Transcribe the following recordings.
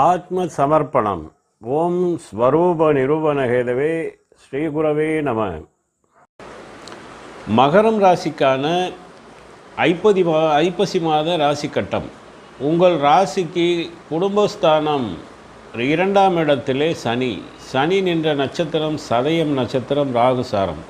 ஆத்ம சமர்ப்பணம் ஓம் ஸ்வரூப நிரூபணகேதவே ஸ்ரீகுரவே நம. மகரம் ராசிக்கான ஐப்பதி மா ஐப்பசி மாத ராசி கட்டம் உங்கள் ராசிக்கு குடும்பஸ்தானம். இரண்டாம் இடத்திலே சனி. சனி நின்ற நட்சத்திரம் சதயம் நட்சத்திரம் ராகுசாரம்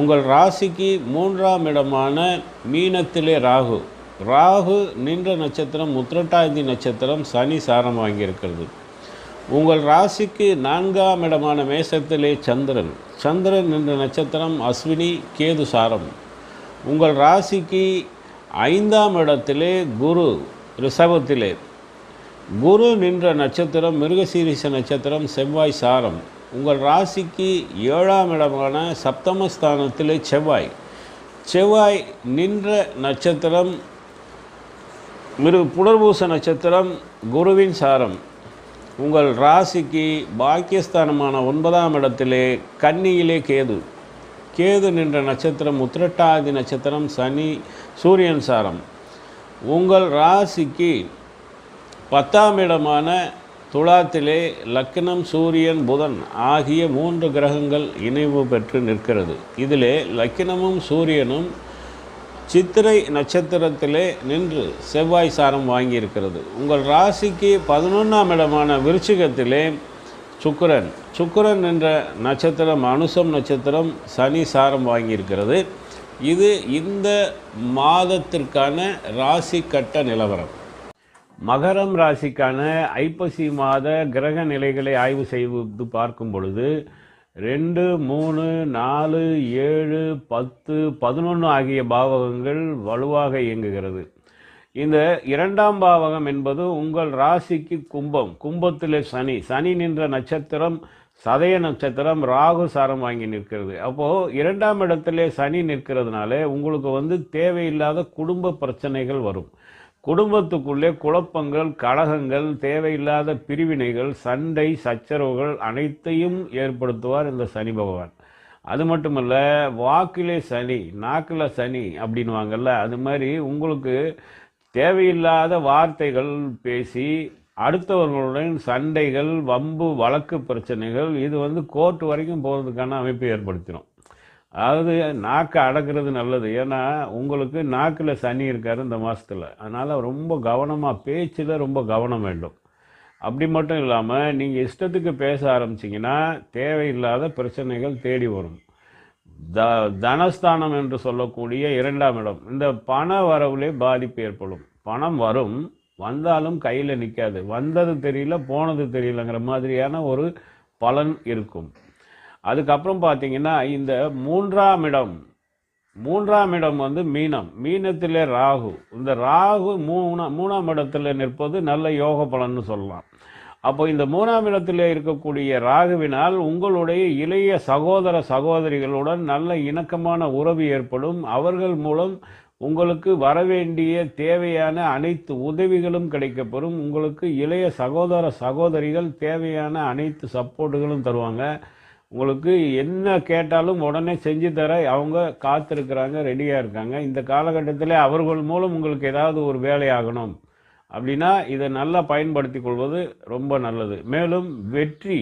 உங்கள் ராசிக்கு மூன்றாம் இடமான மீனத்திலே ராகு. ராகு நின்ற நட்சத்திரம் முத்திரட்டாந்தி நட்சத்திரம் சனி சாரம் வாங்கியிருக்கிறது. உங்கள் ராசிக்கு நான்காம் இடமான மேசத்திலே சந்திரன். சந்திரன் என்ற நட்சத்திரம் அஸ்வினி கேது சாரம். உங்கள் ராசிக்கு ஐந்தாம் இடத்திலே குரு ரிஷபத்திலே. குரு நின்ற நட்சத்திரம் மிருகசீரிச நட்சத்திரம் செவ்வாய் சாரம். உங்கள் ராசிக்கு ஏழாம் இடமான சப்தமஸ்தானத்திலே செவ்வாய். செவ்வாய் நின்ற நட்சத்திரம் மிரு புனர்பூச நட்சத்திரம் குருவின் சாரம். உங்கள் ராசிக்கு பாக்கியஸ்தானமான ஒன்பதாம் இடத்திலே கன்னியிலே கேது. கேது நின்ற நட்சத்திரம் உத்திரட்டாதி நட்சத்திரம் சனி சூரியன் சாரம். உங்கள் ராசிக்கு பத்தாம் இடமான துலாத்திலே லக்னம் சூரியன் புதன் ஆகிய மூன்று கிரகங்கள் இணைவு பெற்று நிற்கிறது. இதிலே லக்கினமும் சூரியனும் சித்திரை நட்சத்திரத்திலே நின்று செவ்வாய் சாரம் வாங்கியிருக்கிறது. உங்கள் ராசிக்கு பதினொன்றாம் இடமான விருச்சிகத்திலே சுக்கரன். சுக்கரன் என்ற நட்சத்திரம் அனுசம் நட்சத்திரம் சனி சாரம் வாங்கியிருக்கிறது. இது இந்த மாதத்திற்கான ராசி கட்ட நிலவரம். மகரம் ராசிக்கான ஐப்பசி மாத கிரக நிலைகளை ஆய்வு செய்து பார்க்கும் பொழுது ரெண்டு மூணு நாலு ஏழு பத்து பதினொன்று ஆகிய பாவகங்கள் வலுவாக இயங்குகிறது. இந்த இரண்டாம் பாவகம் என்பது உங்கள் ராசிக்கு கும்பம். கும்பத்திலே சனி. சனி நின்ற நட்சத்திரம் சதய நட்சத்திரம் ராகு சாரம் வாங்கி நிற்கிறது. அப்போது இரண்டாம் இடத்திலே சனி நிற்கிறதுனால உங்களுக்கு வந்து தேவையில்லாத குடும்ப பிரச்சனைகள் வரும். குடும்பத்துக்குள்ளே குழப்பங்கள் கழகங்கள் தேவையில்லாத பிரிவினைகள் சண்டை சச்சரவுகள் அனைத்தையும் ஏற்படுத்துவார் இந்த சனி பகவான். அது மட்டுமல்ல வாக்கிலே சனி நாக்கில் சனி அப்படின்வாங்கல்ல அது மாதிரி உங்களுக்கு தேவையில்லாத வார்த்தைகள் பேசி அடுத்தவர்களுடன் சண்டைகள் வம்பு வழக்கு பிரச்சனைகள் இது வந்து கோர்ட் வரைக்கும் போகிறதுக்கான அமைப்பை ஏற்படுத்திடும் அதாவது நாக்கை அடக்கிறது நல்லது. ஏன்னா உங்களுக்கு நாக்கில் சனி இருக்கார் இந்த மாதத்தில் அதனால் ரொம்ப கவனமாக பேச்சில் ரொம்ப கவனம் வேண்டும். அப்படி மட்டும் இல்லாமல் நீங்கள் இஷ்டத்துக்கு பேச ஆரம்பிச்சிங்கன்னா தேவையில்லாத பிரச்சனைகள் தேடி வரும். த தனஸ்தானம் என்று சொல்லக்கூடிய இரண்டாம் இடம். இந்த பண வரவுலே பாதிப்பு ஏற்படும். பணம் வரும். வந்தாலும் கையில் நிற்காது வந்தது தெரியல போனது தெரியலங்கிற மாதிரியான ஒரு பலன் இருக்கும். அதுக்கப்புறம் பார்த்தீங்கன்னா இந்த மூன்றாம் இடம் மூன்றாம் இடம் வந்து மீனம். மீனத்திலே ராகு. இந்த ராகு மூணா மூணாம் இடத்துல நிற்பது நல்ல யோக பலன்னு சொல்லலாம். அப்போ இந்த மூணாம் இடத்தில் இருக்கக்கூடிய ராகுவினால் உங்களுடைய இளைய சகோதர சகோதரிகளுடன் நல்ல இணக்கமான உறவு ஏற்படும். அவர்கள் மூலம் உங்களுக்கு வரவேண்டிய தேவையான அனைத்து உதவிகளும் கிடைக்கப்பெறும். உங்களுக்கு இளைய சகோதர சகோதரிகள் தேவையான அனைத்து சப்போர்ட்டுகளும் தருவாங்க. உங்களுக்கு என்ன கேட்டாலும் உடனே செஞ்சு தர அவங்க காத்திருக்கிறாங்க ரெடியாக இருக்காங்க. இந்த காலகட்டத்தில் அவர்கள் மூலம் உங்களுக்கு ஏதாவது ஒரு வேலை ஆகணும். அப்படின்னா இதை நல்லா பயன்படுத்தி கொள்வது ரொம்ப நல்லது. மேலும் வெற்றி.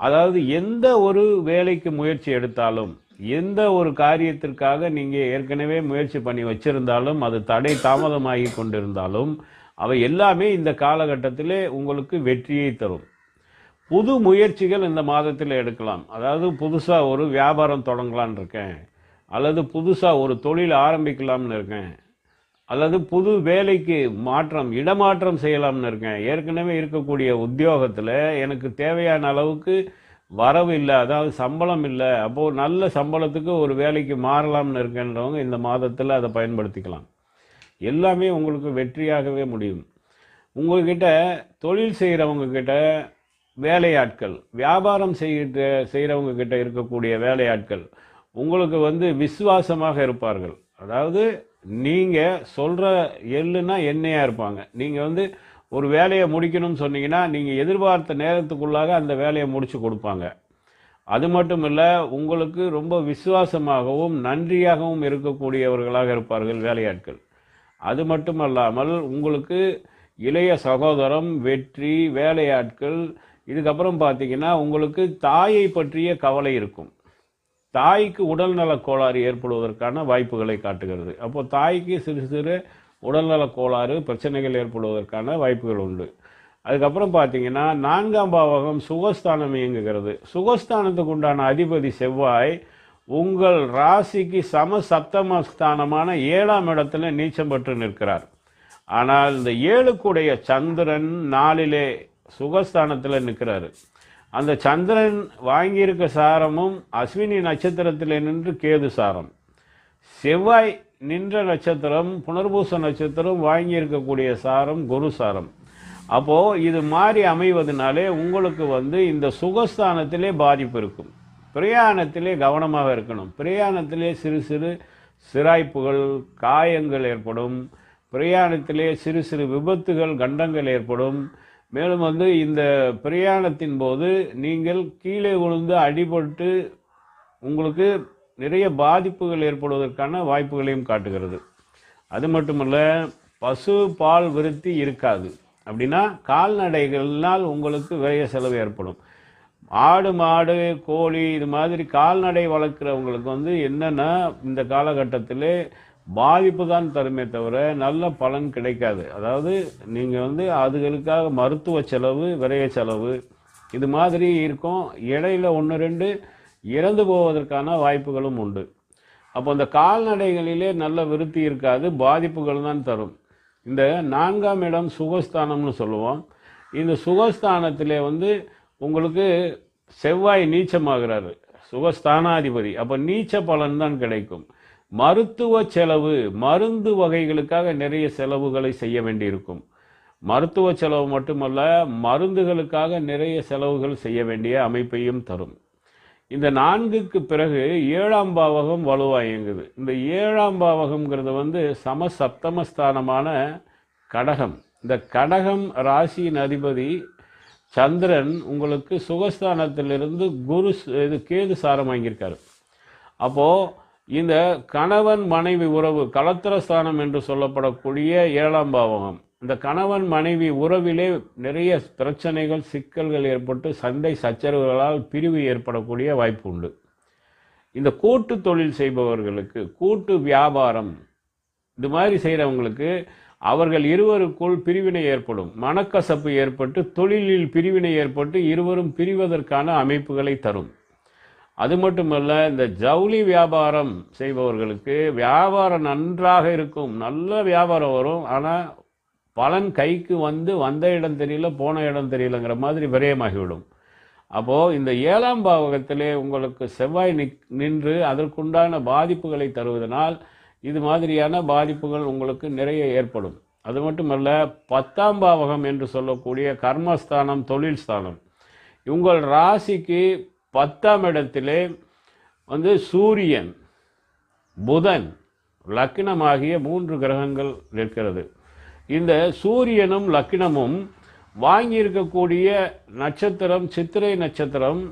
அதாவது எந்த ஒரு வேலைக்கு முயற்சி எடுத்தாலும் எந்த ஒரு காரியத்திற்காக நீங்கள் ஏற்கனவே முயற்சி பண்ணி வச்சிருந்தாலும் அது தடை தாமதமாகி கொண்டிருந்தாலும் அவை எல்லாமே இந்த காலகட்டத்திலே உங்களுக்கு வெற்றியை தரும். புது முயற்சிகள் இந்த மாதத்தில் எடுக்கலாம். அதாவது புதுசாக ஒரு வியாபாரம் தொடங்கலான்னு இருக்கேன். அல்லது புதுசாக ஒரு தொழில் ஆரம்பிக்கலாம்னு இருக்கேன். அல்லது புது வேலைக்கு மாற்றம் இடமாற்றம் செய்யலாம்னு இருக்கேன். ஏற்கனவே இருக்கக்கூடிய உத்தியோகத்தில் எனக்கு தேவையான அளவுக்கு வரவு இல்லை அதாவது சம்பளம் இல்லை. அப்போது நல்ல சம்பளத்துக்கு ஒரு வேலைக்கு மாறலாம்னு இருக்கேன்றவங்க இந்த மாதத்தில் அதை பயன்படுத்திக்கலாம். எல்லாமே உங்களுக்கு வெற்றியாகவே முடியும். உங்கள்கிட்ட தொழில் செய்கிறவங்கக்கிட்ட வேலையாட்கள் வியாபாரம் செய்கிற செய்கிறவங்க கிட்ட இருக்கக்கூடிய வேலையாட்கள் உங்களுக்கு வந்து விசுவாசமாக இருப்பார்கள். அதாவது நீங்கள் சொல்கிற எள்ளுனா எண்ணெயாக இருப்பாங்க. நீங்கள் வந்து ஒரு வேலையை முடிக்கணும்னு சொன்னீங்கன்னா நீங்கள் எதிர்பார்த்த நேரத்துக்குள்ளாக அந்த வேலையை முடித்து கொடுப்பாங்க. அது மட்டும் இல்லை உங்களுக்கு ரொம்ப விசுவாசமாகவும் நன்றியாகவும் இருக்கக்கூடியவர்களாக இருப்பார்கள் வேலையாட்கள். அது மட்டுமல்லாமல் உங்களுக்கு இளைய சகோதரம் வெற்றி வேலையாட்கள் இதுக்கப்புறம் பார்த்தீங்கன்னா உங்களுக்கு தாயை பற்றிய கவலை இருக்கும். தாய்க்கு உடல்நலக் கோளாறு ஏற்படுவதற்கான வாய்ப்புகளை காட்டுகிறது. அப்போது தாய்க்கு சிறு சிறு உடல்நலக் கோளாறு பிரச்சனைகள் ஏற்படுவதற்கான வாய்ப்புகள் உண்டு. அதுக்கப்புறம் பார்த்தீங்கன்னா நான்காம் பாவகம் சுகஸ்தானம் இயங்குகிறது. சுகஸ்தானத்துக்கு உண்டான அதிபதி செவ்வாய் உங்கள் ராசிக்கு சம சப்தம ஸ்தானமான ஏழாம் இடத்துல நீச்சம் பெற்று நிற்கிறார். ஆனால் இந்த ஏழுக்குடைய சந்திரன் நாளிலே சுகஸ்தானத்தில் நிற்கிறாரு அந்த சந்திரன் வாங்கியிருக்க சாரமும் அஸ்வினி நட்சத்திரத்தில் நின்று கேது சாரம். செவ்வாய் நின்ற நட்சத்திரம் புனர்பூச நட்சத்திரம் வாங்கியிருக்கக்கூடிய சாரம் குரு சாரம். அப்போது இது மாறி அமைவதனாலே உங்களுக்கு வந்து இந்த சுகஸ்தானத்திலே பாதிப்பு இருக்கும். பிரயாணத்திலே கவனமாக இருக்கணும். பிரயாணத்திலே சிறு சிறு சிராய்ப்புகள் காயங்கள் ஏற்படும். பிரயாணத்திலே சிறு சிறு விபத்துகள் கண்டங்கள் ஏற்படும். மேலும் வந்து இந்த பிரயாணத்தின் போது நீங்கள் கீழே விழுந்து அடிபட்டு உங்களுக்கு நிறைய பாதிப்புகள் ஏற்படுவதற்கான வாய்ப்புகளையும் காட்டுகிறது. அது மட்டுமல்ல பசு பால் விருத்தி இருக்காது. அப்படின்னா கால்நடைகள்னால் உங்களுக்கு விரைய செலவு ஏற்படும். ஆடு மாடு கோழி இது மாதிரி கால்நடை வளர்க்குறவங்களுக்கு வந்து என்னென்னா இந்த காலகட்டத்தில் பாதிப்பு தான் தருமே தவிர நல்ல பலன் கிடைக்காது. அதாவது நீங்கள் வந்து அதுகளுக்காக மருத்துவ செலவு விரைய செலவு இது மாதிரி இருக்கும். இடையில ஒன்று ரெண்டு இறந்து போவதற்கான வாய்ப்புகளும் உண்டு. அப்போ இந்த கால்நடைகளிலே நல்ல விருத்தி இருக்காது பாதிப்புகள் தான் தரும். இந்த நான்காம் இடம் சுகஸ்தானம்னு சொல்லுவோம். இந்த சுகஸ்தானத்தில் வந்து உங்களுக்கு செவ்வாய் நீச்சமாகிறாரு சுகஸ்தானாதிபதி. அப்போ நீச்ச பலன் தான் கிடைக்கும். மருத்துவ செலவு மருந்து வகைகளுக்காக நிறைய செலவுகளை செய்ய வேண்டியிருக்கும். மருத்துவ செலவு மட்டுமல்ல மருந்துகளுக்காக நிறைய செலவுகள் செய்ய வேண்டிய அமைப்பையும் தரும். இந்த நான்குக்கு பிறகு ஏழாம் பாவகம் வலுவாக இயங்குது. இந்த ஏழாம் பாவகம்ங்கிறது வந்து சம சப்தமஸ்தானமான கடகம். இந்த கடகம் ராசியின் அதிபதி சந்திரன் உங்களுக்கு சுகஸ்தானத்திலிருந்து குரு இது கேது சாரம் வாங்கியிருக்காரு. அப்போது இந்த கணவன் மனைவி உறவு கலத்திரஸ்தானம் என்று சொல்லப்படக்கூடிய ஏழாம் பாவகம். இந்த கணவன் மனைவி உறவிலே நிறைய பிரச்சனைகள் சிக்கல்கள் ஏற்பட்டு சண்டை சச்சரவுகளால் பிரிவு ஏற்படக்கூடிய வாய்ப்பு உண்டு. இந்த கூட்டு தொழில் செய்பவர்களுக்கு கூட்டு வியாபாரம் இது மாதிரி செய்கிறவங்களுக்கு அவர்கள் இருவருக்குள் பிரிவினை ஏற்படும். மனக்கசப்பு ஏற்பட்டு தொழிலில் பிரிவினை ஏற்பட்டு இருவரும் பிரிவதற்கான அமைப்புகளை தரும். அது மட்டுமல்ல இந்த ஜவுளி வியாபாரம் செய்பவர்களுக்கு வியாபாரம் நன்றாக இருக்கும். நல்ல வியாபாரம் வரும். ஆனால் பலன் கைக்கு வந்து வந்த இடம் தெரியல போன இடம் தெரியலங்கிற மாதிரி விரயமாகிவிடும். அப்போது இந்த ஏழாம் பாவகத்திலே உங்களுக்கு செவ்வாய் நிக் நின்று அதற்குண்டான பாதிப்புகளை தருவதனால் இது மாதிரியான பாதிப்புகள் உங்களுக்கு நிறைய ஏற்படும். அது மட்டுமல்ல பத்தாம் பாவகம் என்று சொல்லக்கூடிய கர்மஸ்தானம் தொழில் ஸ்தானம். உங்கள் ராசிக்கு பத்தாம் இடத்திலே வந்து சூரியன் புதன் லக்கினமாகிய மூன்று கிரகங்கள் நிற்கிறது. இந்த சூரியனும் லக்கினமும் வாங்கியிருக்கக்கூடிய நட்சத்திரம் சித்திரை நட்சத்திரம்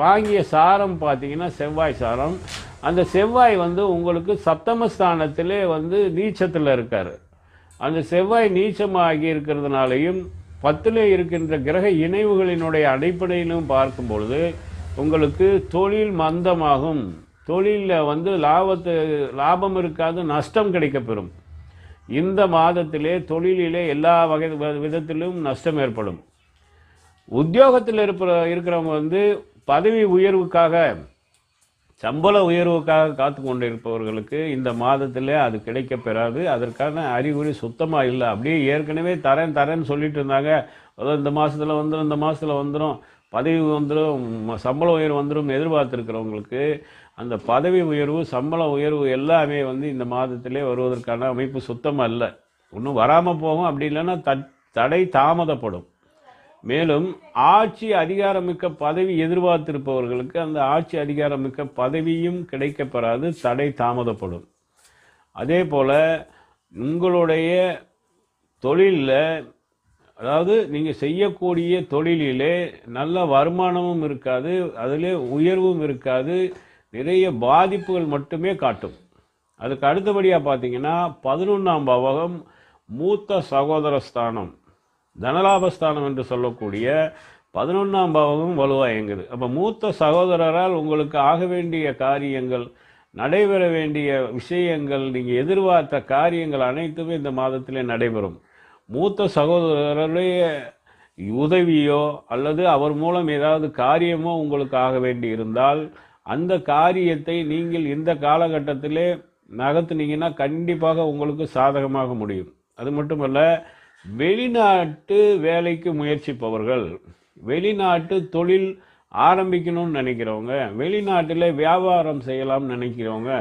வாங்கிய சாரம் பார்த்தீங்கன்னா செவ்வாய் சாரம். அந்த செவ்வாய் வந்து உங்களுக்கு சப்தமஸ்தானத்திலே வந்து நீச்சத்தில் இருக்கார். அந்த செவ்வாய் நீச்சமாகி இருக்கிறதுனாலையும் பத்தில் இருக்கின்ற கிரக இணைவுகளினுடைய அடிப்படையிலும் பார்க்கும் பொழுது உங்களுக்கு தொழில் மந்தமாகும். தொழிலில் வந்து லாபத்து லாபம் இருக்காது நஷ்டம் கிடைக்கப்பெறும். இந்த மாதத்திலே தொழிலிலே எல்லா வகை விதத்திலும் நஷ்டம் ஏற்படும். உத்தியோகத்தில் இருப்ப இருக்கிறவங்க வந்து பதவி உயர்வுக்காக சம்பள உயர்வுக்காக காத்து கொண்டு இருப்பவர்களுக்கு இந்த மாதத்திலே அது கிடைக்கப்பெறாது. அதற்கான அறிகுறி சுத்தமாக இல்லை. அப்படியே ஏற்கனவே தரேன் தரேன்னு சொல்லிட்டு இருந்தாங்க. அதோ இந்த மாதத்தில் வந்துடும் இந்த மாதத்தில் வந்துடும் பதவி வந்துடும் சம்பள உயர்வு வந்துடும் எதிர்பார்த்துருக்கிறவங்களுக்கு அந்த பதவி உயர்வு சம்பள உயர்வு எல்லாமே வந்து இந்த மாதத்திலே வருவதற்கான அமைப்பு சுத்தமாக இல்லை ஒன்றும் வராமல் போகும் அப்படி இல்லைன்னா த தடை தாமதப்படும். மேலும் ஆட்சி அதிகாரமிக்க பதவி எதிர்பார்த்திருப்பவர்களுக்கு அந்த ஆட்சி அதிகாரமிக்க பதவியும் கிடைக்கப்பெறாது தடை தாமதப்படும். அதே போல் உங்களுடைய தொழிலில் அதாவது நீங்கள் செய்யக்கூடிய தொழிலிலே நல்ல வருமானமும் இருக்காது அதிலே உயர்வும் இருக்காது நிறைய பாதிப்புகள் மட்டுமே காட்டும். அதுக்கு அடுத்தபடியாக பார்த்தீங்கன்னா பதினொன்றாம் பாவகம் மூத்த சகோதர ஸ்தானம் தனலாபஸ்தானம் என்று சொல்லக்கூடிய பதினொன்றாம் பாவகம் வலுவாக இயங்குது. அப்போ மூத்த சகோதரரால் உங்களுக்கு ஆக வேண்டிய காரியங்கள் நடைபெற வேண்டிய விஷயங்கள் நீங்கள் எதிர்பார்த்த காரியங்கள் அனைத்துமே இந்த மாதத்திலே நடைபெறும். மூத்த சகோதரருடைய உதவியோ அல்லது அவர் மூலம் ஏதாவது காரியமோ உங்களுக்கு ஆக வேண்டி இருந்தால் அந்த காரியத்தை நீங்கள் இந்த காலகட்டத்திலே நகர்த்துனீங்கன்னா கண்டிப்பாக உங்களுக்கு சாதகமாக முடியும். அது மட்டுமல்ல வெளிநாட்டு வேலைக்கு முயற்சிப்பவர்கள் வெளிநாட்டு தொழில் ஆரம்பிக்கணும்னு நினைக்கிறவங்க வெளிநாட்டில் வியாபாரம் செய்யலாம்னு நினைக்கிறவங்க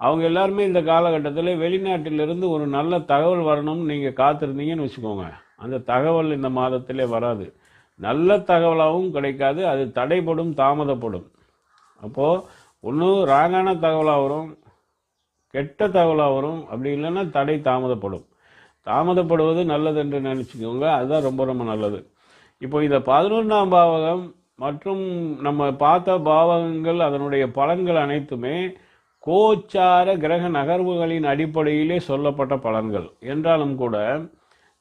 அவங்க எல்லாருமே இந்த காலகட்டத்தில் வெளிநாட்டிலிருந்து ஒரு நல்ல தகவல் வரணும்னு நீங்கள் காத்திருந்தீங்கன்னு வச்சுக்கோங்க. அந்த தகவல் இந்த மாதத்திலே வராது. நல்ல தகவலாகவும் கிடைக்காது அது தடைப்படும் தாமதப்படும். அப்போது ஒன்று ராங்கான தகவலாக வரும் கெட்ட தகவலாக வரும் அப்படி இல்லைன்னா தடை தாமதப்படும். தாமதப்படுவது நல்லது என்று நினச்சிக்கோங்க அதுதான் ரொம்ப ரொம்ப நல்லது. இப்போ இந்த பதினொன்றாம் பாவகம் மற்றும் நம்ம பார்த்த பாவகங்கள் அதனுடைய பலன்கள் அனைத்துமே கோச்சார கிரக நகர்வுகளின் அடிப்படையிலே சொல்லப்பட்ட பலன்கள். என்றாலும் கூட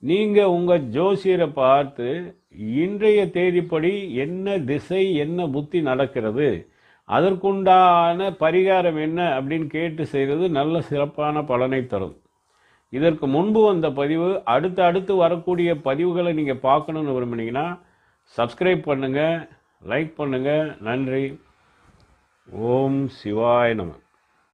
நீங்கள் உங்கள் ஜோசியரை பார்த்து இன்றைய தேதிப்படி என்ன திசை என்ன புத்தி நடக்கிறது அதற்குண்டான பரிகாரம் என்ன அப்படின்னு கேட்டு செய்கிறது நல்ல சிறப்பான பலனை தரும். இதற்கு முன்பு வந்த பதிவு அடுத்து அடுத்து வரக்கூடிய பதிவுகளை நீங்கள் பார்க்கணுன்னு விரும்புனீங்கன்னா சப்ஸ்கிரைப் பண்ணுங்கள் லைக் பண்ணுங்கள் நன்றி. ஓம் சிவாய நமன்